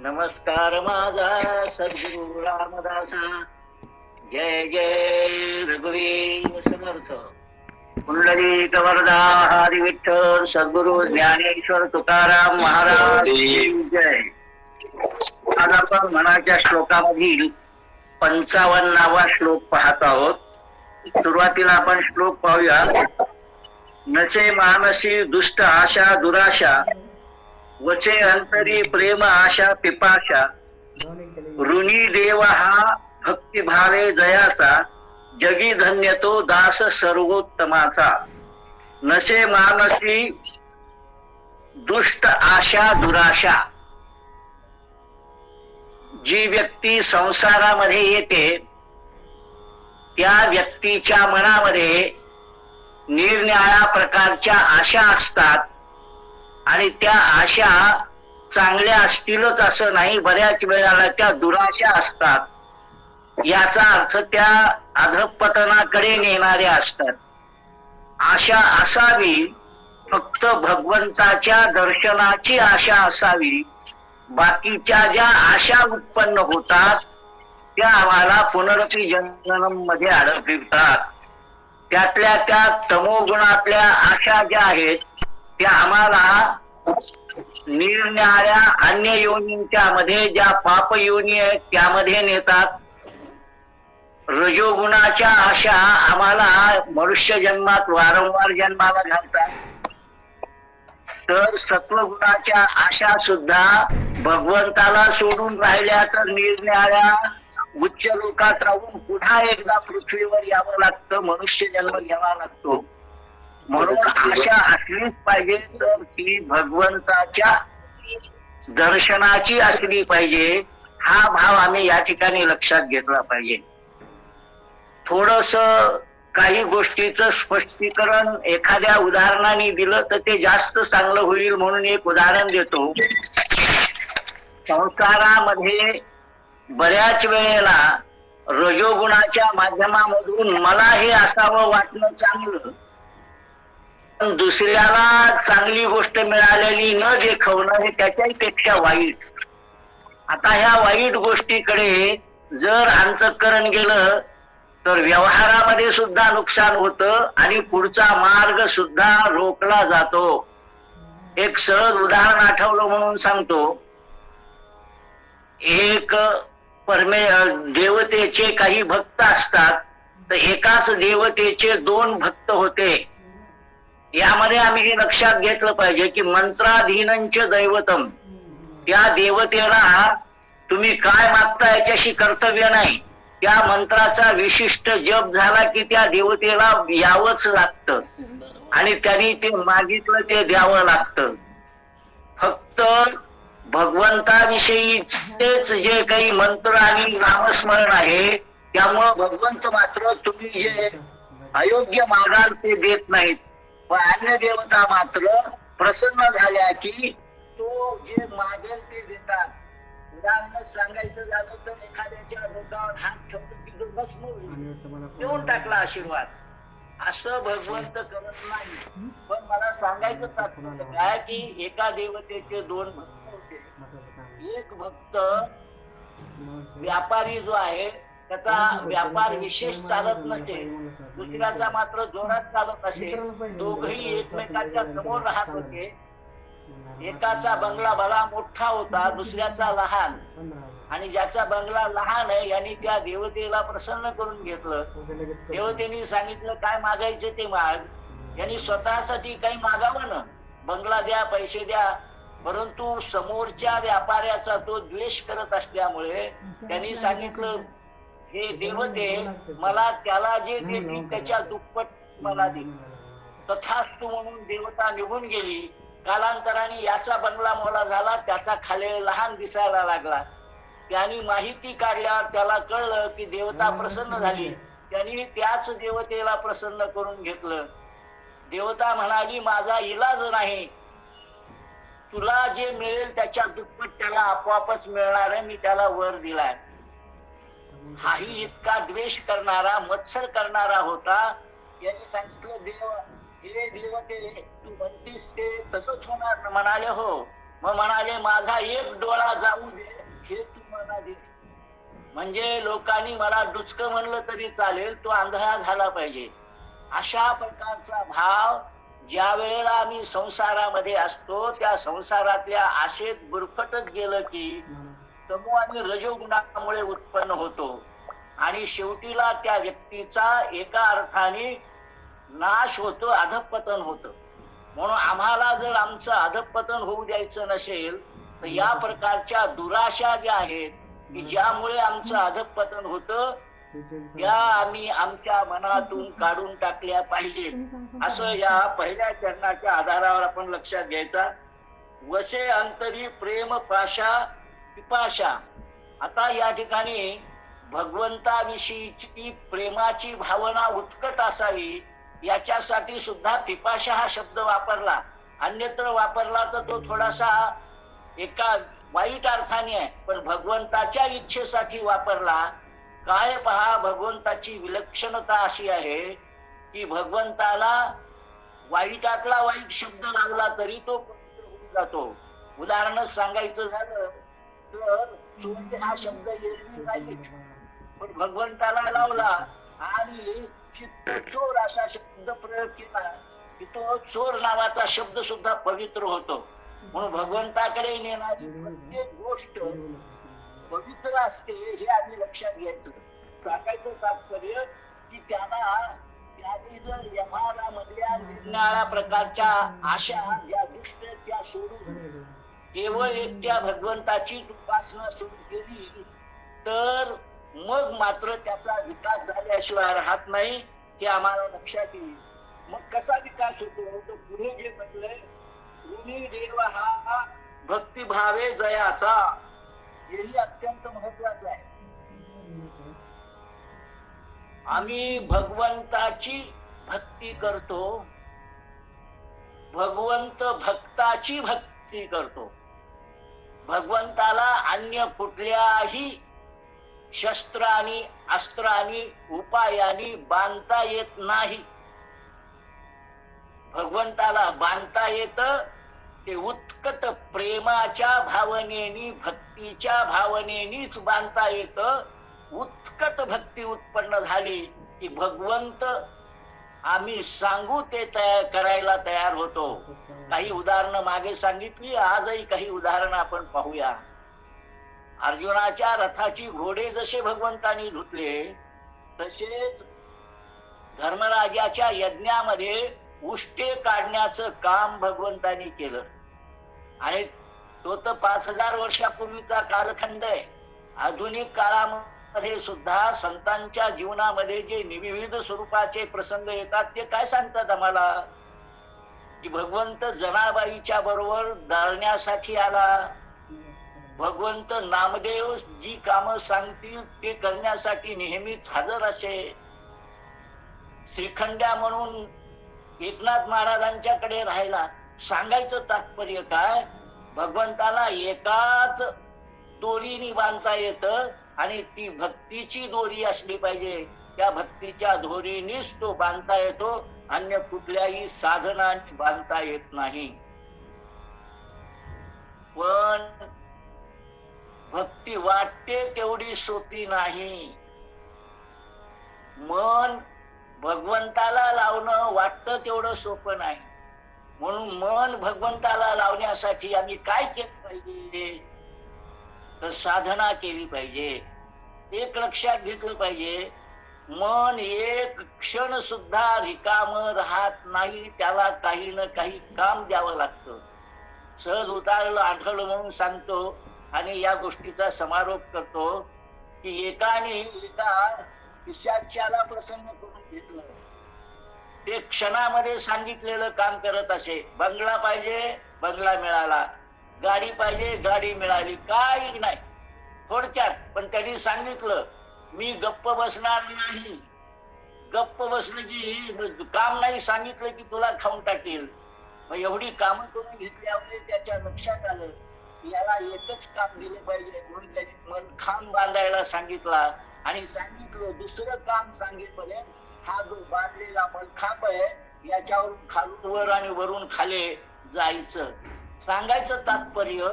नमस्कार माझा सद्गुरु रामदासा. जय जय रघुवीर समर्थ. कुंडली कवरदा हरी विठ्ठल सद्गुरु ज्ञानेश्वर तुकाराम महाराज जय. आज आपण मनाच्या श्लोकामधील पंचावन्नावा श्लोक पाहत आहोत. सुरुवातीला आपण श्लोक पाहूया. नचे मानसी दुष्ट आशा दुराशा वचे अंतरी प्रेम आशा पिपाशा। ऋणी देव हा भक्तिभावे जयाचा। जगी धन्य तो दास सर्वोत्तमाचा। नसे मानसी दुष्ट आशा दुराशा। जी व्यक्ती संसारामध्ये येते त्या व्यक्तीच्या मनामध्ये निरनिराळ्या प्रकारच्या आशा असतात। आणि त्या आशा चांगल्या असतीलच असं नाही बऱ्याच वेळाला त्या दुराशा असतात. याचा अर्थ त्या अधपतनाकडे नेणाऱ्या असतात. आशा असावी फक्त भगवंताच्या दर्शनाची आशा असावी बाकीच्या ज्या आशा उत्पन्न होतात त्या आम्हाला पुनरपी जन्ममध्ये अडकतात त्यातल्या त्या तमोगुणातल्या आशा ज्या आहेत त्या आम्हाला निरनिराळ्या अन्य योनींच्या मध्ये ज्या पाप योनी आहेत त्यामध्ये नेतात. रजोगुणाच्या आशा आम्हाला मनुष्य जन्मात वारंवार जन्माला घालतात. तर सत्वगुणाच्या आशा सुद्धा भगवंताला सोडून राहिल्या तर निरनिराळ्या उच्च लोकात राहून पुन्हा एकदा पृथ्वीवर यावं लागतं मनुष्य जन्म घ्यावा लागतो. म्हणून आशा असलीच पाहिजे तर ती भगवंताच्या दर्शनाची असली पाहिजे. हा भाव आम्ही या ठिकाणी लक्षात घेतला पाहिजे. थोडस काही गोष्टीचं स्पष्टीकरण एखाद्या उदाहरणाने दिलं तर ते जास्त चांगलं होईल म्हणून एक उदाहरण देतो. संसारामध्ये बऱ्याच वेळेला रजोगुणाच्या माध्यमामधून मला हे असावं वाटणं चांगलं. पण दुसऱ्याला चांगली गोष्ट मिळालेली न देखवणं हे त्याच्याही पेक्षा वाईट. आता ह्या वाईट गोष्टीकडे जर अंतकरण गेलं तर व्यवहारामध्ये सुद्धा नुकसान होतं आणि पुढचा मार्ग सुद्धा रोखला जातो. एक सहज उदाहरण आठवलं म्हणून सांगतो. एक परमे देवतेचे काही भक्त असतात तर एकाच देवतेचे दोन भक्त होते. यामध्ये आम्ही हे लक्षात घेतलं पाहिजे की मंत्राधीनंच दैवतम. त्या देवतेला तुम्ही काय मागता याच्याशी कर्तव्य नाही. त्या मंत्राचा विशिष्ट जप झाला की त्या देवतेला यावंच लागतं. आणि त्यांनी ते मागितलं ते द्यावं लागतं. फक्त भगवंताविषयीचेच जे काही मंत्र आणि नामस्मरण आहे त्यामुळं भगवंत मात्र तुम्ही जे अयोग्य मागाल ते देत नाहीत. पण अन्य देवता मात्र प्रसन्न झाल्या की तो जे मागेल ते देतात. उदाहरण सांगायचं झालं तर एखाद्याच्या डोक्यावर हात ठेवतो की तो भस्म होईल देऊन टाकला आशीर्वाद. असं भगवंत करत नाही. पण मला सांगायचं तात्पर्य काय की एका देवतेचे दोन भक्त होते. एक भक्त व्यापारी जो आहे त्याचा व्यापार विशेष चालत नसे दुसऱ्याचा मात्र जोरात चालत असे. दोघही एकमेकांच्या समोर राहत होते. एकाचा बंगला भला मोठा होता दुसऱ्याचा लहान. आणि ज्याचा बंगला लहान आहे यांनी त्या देवतेला प्रसन्न करून घेतलं. देवतेने सांगितलं काय मागायचे ते माग? यांनी स्वतःसाठी काही मागावं ना? बंगला द्या पैसे द्या. परंतु समोरच्या व्यापाऱ्याचा तो द्वेष करत असल्यामुळे त्यांनी सांगितलं हे देवते मला त्याला जे देतील त्याच्या दुप्पट मला दे. तथास्तु म्हणून देवता निघून गेली. कालांतराने याचा बंगला मोला झाला त्याचा खाले लहान दिसायला लागला. त्यांनी माहिती काढल्यावर त्याला कळलं की देवता प्रसन्न झाली. त्यांनी त्याच देवतेला प्रसन्न करून घेतलं. देवता म्हणाली माझा इलाज नाही. तुला जे मिळेल त्याच्या दुप्पट त्याला आपोआपच मिळणार आहे. मी त्याला वर दिलाय. हाही इतका द्वेष करणारा मत्सर करणारा होता. यांनी सांगितलं देव हे देवते तू म्हणतीस ते तसंच होणार. म्हणाले हो. मग म्हणाले माझा एक डोळा जाऊ दे हे तू मला दे. म्हणजे लोकांनी मला डुचक म्हणलं तरी चालेल तो आंधळा झाला पाहिजे. अशा प्रकारचा भाव ज्या वेळेला आम्ही संसारामध्ये असतो त्या संसारातल्या आशेत बुरफटत गेलं की तमो आणि रजोगुणामुळे उत्पन्न होतो. आणि शेवटीला त्या व्यक्तीचा एका अर्थाने नाश होतो अधपतन होतं. म्हणून आम्हाला जर आमचं अधपतन होऊ द्यायचं नसेल तर या प्रकारच्या दुराशा ज्या आहेत की ज्यामुळे आमचं अधपतन होतं त्या आम्ही आमच्या मनातून काढून टाकल्या पाहिजेत. असं या पहिल्या चरणाच्या आधारावर आपण लक्षात घ्यायचा. वसे अंतरी प्रेम पाशा पिपाशा. आता या ठिकाणी भगवंताविषयीची प्रेमाची भावना उत्कट असावी याच्यासाठी सुद्धा पिपाशा हा शब्द वापरला. अन्यत्र वापरला तर तो थोडासा एका वाईट अर्थाने आहे पण भगवंताच्या इच्छेसाठी वापरला. काय पहा भगवंताची विलक्षणता अशी आहे की भगवंताला वाईटातला वाईट शब्द लावला तरी तो पवित्र होऊन जातो. उदाहरणच सांगायचं झालं तर चोरी हा शब्द एरवी नाही. पण भगवंताला लावला आणि चित्त चोर असा शब्द प्रयोग केला की तो चोर नावाचा शब्द सुद्धा पवित्र होतो. म्हणून भगवंताकडे नेणारी प्रत्येक गोष्ट पवित्र असते हे आम्ही लक्षात घ्यायचं. सांगायचं तात्पर्य की त्यांना त्याने जर व्यवहारामधल्या निरनिराळ्या प्रकारच्या आशा ज्या दुष्ट त्या सोडून केवळ एकट्या भगवंताची उपासना सुरू केली तर मग मात्र त्याचा विकास झाल्याशिवाय राहत नाही हे आम्हाला लक्षात येईल. मग कसा विकास होतो? तर पुढे जे म्हटलंय ऋणी देव हा भक्तिभावे जयाचा. हेही अत्यंत महत्वाचं आहे. आम्ही भगवंताची भक्ती करतो भगवंत भक्ताची भक्ती करतो. भगवंताला अन्य कुठल्याही शस्त्रानी अस्त्रानी उपायानी बांधता येत नाही. भगवंताला बांधता येत ते उत्कट प्रेमाच्या भावनेनी भक्तीच्या भावनेनीच बांधता येत. उत्कट भक्ती उत्पन्न झाली की भगवंत आम्ही सांगू ते तयार करायला तयार होतो. काही उदाहरणं मागे सांगितली आजही काही उदाहरणं आपण पाहूया. अर्जुनाच्या रथाची घोडे जसे भगवंतानी धुतले तसेच धर्मराजाच्या यज्ञामध्ये उष्टे काढण्याचं काम भगवंतानी केलं. आणि तो तर पाच हजार वर्षापूर्वीचा कालखंड आहे. आधुनिक काळामध्ये मध्ये सुद्धा संतांच्या जीवनामध्ये जे विविध स्वरूपाचे प्रसंग येतात ते काय सांगतात आम्हाला? की भगवंत जनाबाईच्या बरोबर दाळण्यासाठी आला. भगवंत नामदेव जी काम सांगतील ते करण्यासाठी नेहमीच हजर असे. श्रीखंड्या म्हणून एकनाथ महाराजांच्याकडे राहिला सांगायचं तात्पर्य काय? भगवंताला एकाच दोरीने बांधता येतं. आणि ती भक्तीची दोरी असली पाहिजे. त्या भक्तीच्या दोरीनीच तो बांधता येतो. अन्य कुठल्याही साधनाने बांधता येत नाही. पण भक्ती वाटते तेवढी सोपी नाही. मन भगवंताला लावणं वाटतं तेवढं सोपं नाही. म्हणून मन भगवंताला लावण्यासाठी आम्ही काय केलं पाहिजे? तर साधना केली पाहिजे. एक लक्षात घेतलं पाहिजे. मन एक क्षण सुद्धा रिकाम राहत नाही त्याला काही ना काही काम द्यावं लागतं. सहज उतारलं आठवलं म्हणून सांगतो आणि या गोष्टीचा समारोप करतो की एकाने एका पिशाच्याला प्रसन्न करून घेतलं. ते क्षणामध्ये सांगितलेलं काम करत असे. बंगला पाहिजे बंगला मिळाला. गाडी पाहिजे गाडी मिळाली. काही नाही. थोडक्यात पण त्यांनी सांगितलं मी गप्प बसणार नाही. गप्प बसलं की काम नाही सांगितलं की तुला खाऊन टाकेल. मग एवढी कामं करून घेतल्यामुळे त्याच्या लक्षात आलं याला एकच काम दिले पाहिजे म्हणून त्यांनी मन खांब बांधायला सांगितला. आणि सांगितलं दुसरं काम सांगितलं हा जो बांधलेला मलखांब आहे याच्यावरून खालून वर आणि वरून खाले जायचं. सांगायचं तात्पर्य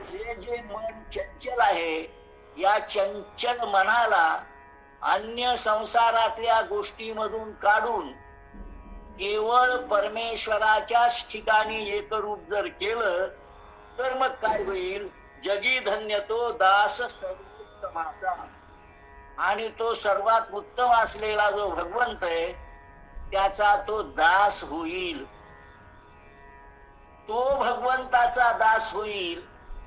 हे जे मन चंचल आहे या चंचल मनाला अन्य संसारातल्या गोष्टीमधून काढून केवळ परमेश्वराच्याच ठिकाणी एकरूप जर केलं तर मग काय होईल? जगी धन्य तो दास सर्वोत्तमाचा. आणि तो सर्वात उत्तम असलेला जो भगवंत आहे त्याचा तो दास होईल. तो भगवंताचा दास होईल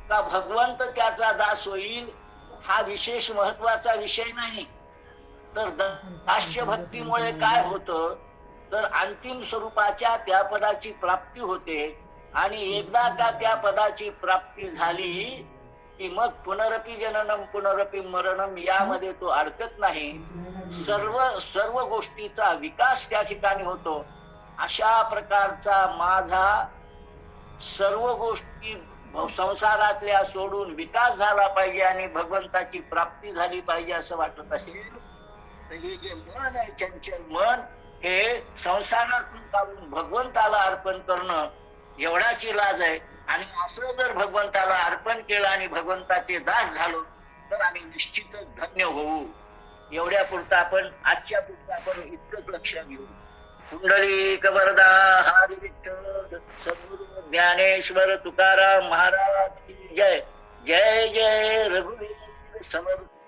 का भगवंत त्याचा दास होईल हा विशेष महत्त्वाचा विषय नाही. तर दास्य भक्तीमुळे काय होतं? तर अंतिम स्वरूपाच्या त्या पदाची प्राप्ती होते आणि एकदा का त्या पदाची प्राप्ती झाली की मग पुनरपी जननम पुनरपी मरणम यामध्ये तो अडकत नाही. सर्व सर्व गोष्टीचा विकास त्या ठिकाणी होतो. अशा प्रकारचा माझा सर्व गोष्टी संसारातल्या सोडून विकास झाला पाहिजे आणि भगवंताची प्राप्ती झाली पाहिजे असं वाटत असेल तर हे जे मन आहे चंचल मन हे संसारातून काढून भगवंताला अर्पण करणं एवढाची लाज आहे. आणि असं जर भगवंताला अर्पण केलं आणि भगवंताचे दास झालो तर आम्ही निश्चितच धन्य होऊ. एवढ्या पुरता आपण आजच्या पुरता आपण इतकंच लक्षात घेऊ. पुंडलिक वरदा हरी विठ्ठल सद्गुरु ज्ञानेश्वर तुकाराम महाराज की जय. जय जय रघुवीर समर्थ.